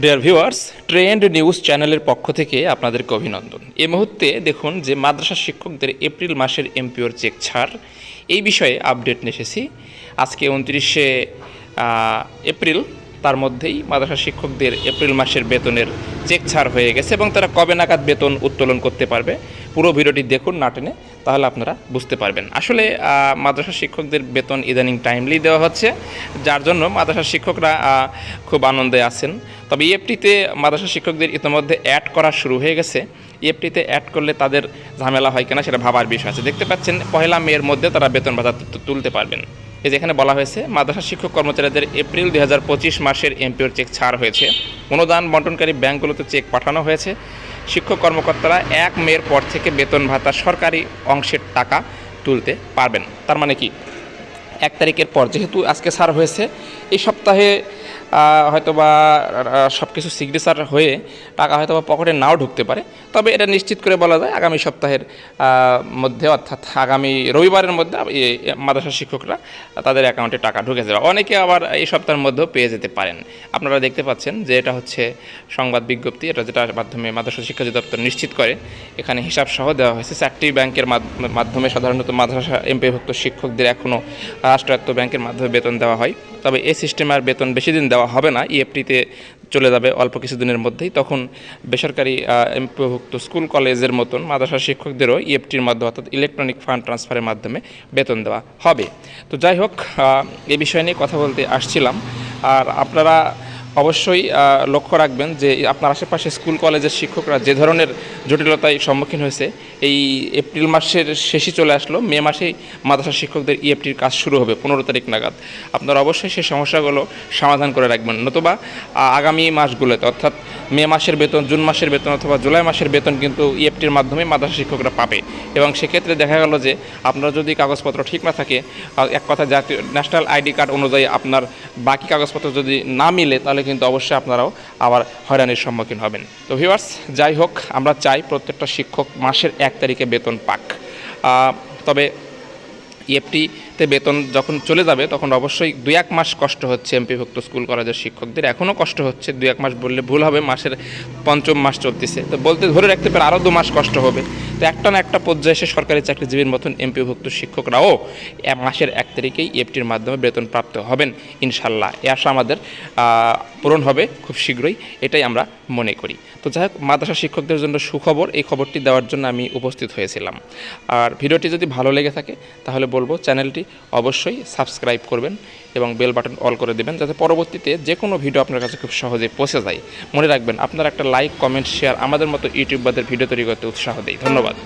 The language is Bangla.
ডিয়ার ভিউয়ার্স ট্রেন্ড নিউজ চ্যানেলের পক্ষ থেকে আপনাদেরকে অভিনন্দন। এ মুহূর্তে দেখুন যে মাদ্রাসা শিক্ষকদের এপ্রিল মাসের এমপিওর চেক ছাড়। এই বিষয়ে আপডেট এসেছি। আজকে উনত্রিশে এপ্রিল তার মধ্যেই মাদ্রাসা শিক্ষকদের এপ্রিল মাসের বেতনের চেক ছাড় হয়ে গেছে এবং তারা কবে নাগাদ বেতন উত্তোলন করতে পারবে পুরো ভিডিওটি দেখুন না টেনে, তাহলে আপনারা বুঝতে পারবেন। আসলে মাদ্রাসা শিক্ষকদের বেতন ইদানিং টাইমলি দেওয়া হচ্ছে, যার জন্য মাদ্রাসা শিক্ষকরা খুব আনন্দে আছেন। তবে ইএফটিতে মাদ্রাসা শিক্ষকদের ইতিমধ্যে অ্যাড করা শুরু হয়ে গেছে। ইএফটিতে অ্যাড করলে তাদের ঝামেলা হয় কিনা সেটা ভাবার বিষয় আছে। দেখতে পাচ্ছেন, পহেলা মেয়ের মধ্যে তারা বেতন ভাতা তুলতে পারবেন। এই যে এখানে বলা হয়েছে, মাদ্রাসা শিক্ষক কর্মচারীদের এপ্রিল দু হাজার পঁচিশ মাসের এমপিওর চেক ছাড় হয়েছে। অনুদান বন্টনকারী ব্যাংকগুলোতে চেক পাঠানো হয়েছে। শিক্ষক কর্মকর্তারা এক মেয়ের পর থেকে বেতন ভাতা সরকারি অংশের টাকা তুলতে পারবেন। তার মানে কি? এক তারিখের পর যেহেতু আজকে সার হয়েছে, এই সপ্তাহে হয়তোবা সব কিছু সিগনেচার হয়ে টাকা হয়তো বা পকেটে নাও ঢুকতে পারে। তবে এটা নিশ্চিত করে বলা যায়, আগামী সপ্তাহের মধ্যে, অর্থাৎ আগামী রবিবারের মধ্যে মাদ্রাসা শিক্ষকরা তাদের অ্যাকাউন্টে টাকা ঢুকে যাবে। অনেকে আবার এই সপ্তাহের মধ্যেও পেয়ে যেতে পারেন। আপনারা দেখতে পাচ্ছেন যে এটা হচ্ছে সংবাদ বিজ্ঞপ্তি, এটা যেটার মাধ্যমে মাদ্রাসা শিক্ষা অধিদপ্তর নিশ্চিত করে। এখানে হিসাব সহ দেওয়া হয়েছে, চারটি ব্যাংকের মাধ- মাধ্যমে সাধারণত মাদ্রাসা এমপিভুক্ত শিক্ষকদের এখনও রাষ্ট্রায়ত্ত ব্যাংকের মাধ্যমে বেতন দেওয়া হয়। তবে এই সিস্টেমে আর বেতন বেশি দিন দেওয়া হবে না। ইএফটিতে চলে যাবে অল্প কিছুদিনের মধ্যেই। তখন বেসরকারি এমপিভুক্ত স্কুল, কলেজের মতন মাদ্রাসা শিক্ষকদেরও ইএফটির মাধ্যমে অর্থাৎ ইলেকট্রনিক ফান্ড ট্রান্সফারের মাধ্যমে বেতন দেওয়া হবে। তো যাই হোক এ বিষয় নিয়ে কথা বলতে আসছিলাম। আর আপনারা অবশ্যই লক্ষ্য রাখবেন যে আপনার আশেপাশে স্কুল, কলেজের শিক্ষকরা যে ধরনের জটিলতায় সম্মুখীন হয়েছে, এই এপ্রিল মাসের শেষই চলে আসলো। মে মাসেই মাদ্রাসা শিক্ষকদের ইএফটির কাজ শুরু হবে, পনেরো তারিখ নাগাদ। আপনারা অবশ্যই সেই সমস্যাগুলো সমাধান করে রাখবেন। নতুবা আগামী মাসগুলোতে, অর্থাৎ মে মাসের বেতন, জুন মাসের বেতন অথবা জুলাই মাসের বেতন কিন্তু ইএফটির মাধ্যমে মাদ্রাসা শিক্ষকরা পাবে। এবং সেক্ষেত্রে দেখা গেল যে, আপনার যদি কাগজপত্র ঠিক না থাকে এক কথা জাতীয়, ন্যাশনাল আইডি কার্ড অনুযায়ী আপনার বাকি কাগজপত্র যদি না মিলে, তাহলে কিন্তু অবশ্যই আপনারাও আবার হয়রানির সম্মুখীন হবেন। তো ভিউয়ার্স যাই হোক, আমরা চাই প্রত্যেকটা শিক্ষক মাসের এক তারিখে বেতন পাক। তবে ইএফটিতে বেতন যখন চলে যাবে, তখন অবশ্যই দুই এক মাস কষ্ট হচ্ছে এমপিভুক্ত স্কুল কলেজের শিক্ষকদের। এখনও কষ্ট হচ্ছে, দুই এক মাস বললে ভুল হবে, মাসের পঞ্চম মাস চলতেছে। তো বলতে ধরে রাখতে পারে আরও দু মাস কষ্ট হবে। তো একটা না একটা পর্যায়ে এসে সরকারি চাকরিজীবীর মতন এমপিভুক্ত শিক্ষকরাও মাসের এক তারিখেই ইএফটির মাধ্যমে বেতন প্রাপ্ত হবেন ইনশাল্লাহ এ আশা আমাদের পূরণ হবে খুব শীঘ্রই, এটাই আমরা মনে করি। তো যাই হোক, মাদ্রাসা শিক্ষকদের জন্য সুখবর, এই খবরটি দেওয়ার জন্য আমি উপস্থিত হয়েছিলাম। আর ভিডিওটি যদি ভালো লেগে থাকে, তাহলে বলব চ্যানেলটি অবশ্যই সাবস্ক্রাইব করবেন এবং বেল বাটন অল করে দেবেন, যাতে পরবর্তীতে যে কোনো ভিডিও আপনার কাছে খুব সহজে পৌঁছে যায়। মনে রাখবেন, আপনার একটা লাইক কমেন্ট শেয়ার আমাদের মতো ইউটিউবারদের ভিডিও তৈরি করতে উৎসাহ দেয় ধন্যবাদ।